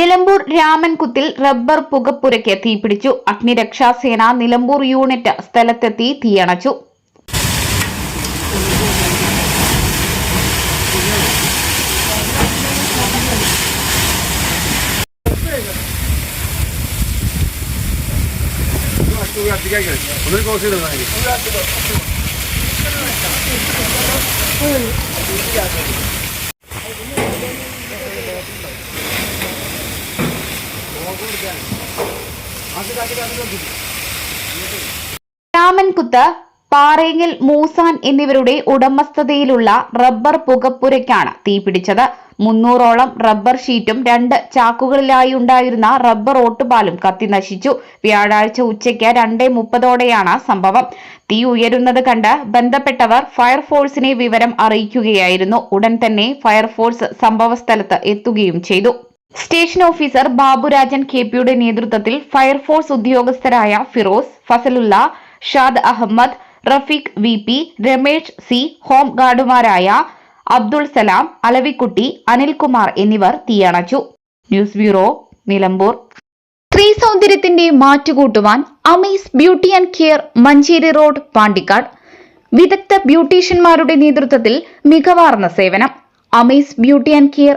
Nilambur രാമൻകുത്തിൽ rubber പുകപ്പുരയ്ക്ക് തീപിടിച്ചു. അഗ്നിരക്ഷാസേന Nilambur unit സ്ഥലത്തെത്തി തീയണച്ചു. ഒന്നൊരു ക്ലോസ് ചെയ്ത് രാമൻകുത്ത് പാറേങ്ങൽ മൂസാൻ എന്നിവരുടെ ഉടമസ്ഥതയിലുള്ള റബ്ബർ പുകപ്പുരയ്ക്കാണ് തീപിടിച്ചത്. മുന്നൂറോളം റബ്ബർ ഷീറ്റും രണ്ട് ചാക്കുകളിലായി ഉണ്ടായിരുന്ന റബ്ബർ ഓട്ടുപാലും കത്തി നശിച്ചു. വ്യാഴാഴ്ച ഉച്ചയ്ക്ക് രണ്ടേ മുപ്പതോടെയാണ് സംഭവം. തീ ഉയരുന്നത് കണ്ട് ബന്ധപ്പെട്ടവർ ഫയർഫോഴ്സിനെ വിവരം അറിയിക്കുകയായിരുന്നു. ഉടൻ തന്നെ ഫയർഫോഴ്സ് സംഭവസ്ഥലത്ത് എത്തുകയും ചെയ്തു. സ്റ്റേഷൻ ഓഫീസർ ബാബുരാജൻ കെ പിയുടെ നേതൃത്വത്തിൽ fire force ഉദ്യോഗസ്ഥരായ Firoz Fazalulla Shad Ahmed Rafeeq V P Ramesh C home ഗാർഡുമാരായ Abdul Salam Alavikutty Anilkumar എന്നിവർ തീയണച്ചു. News bureau Nilambur. സ്ത്രീ സൗന്ദര്യത്തിന്റെ മാറ്റുകൂട്ടുവാൻ Amees beauty and care Manjeri road Pandikkad. വിദഗ്ധ ബ്യൂട്ടീഷ്യന്മാരുടെ നേതൃത്വത്തിൽ മികവാർന്ന സേവനം. Amees beauty and care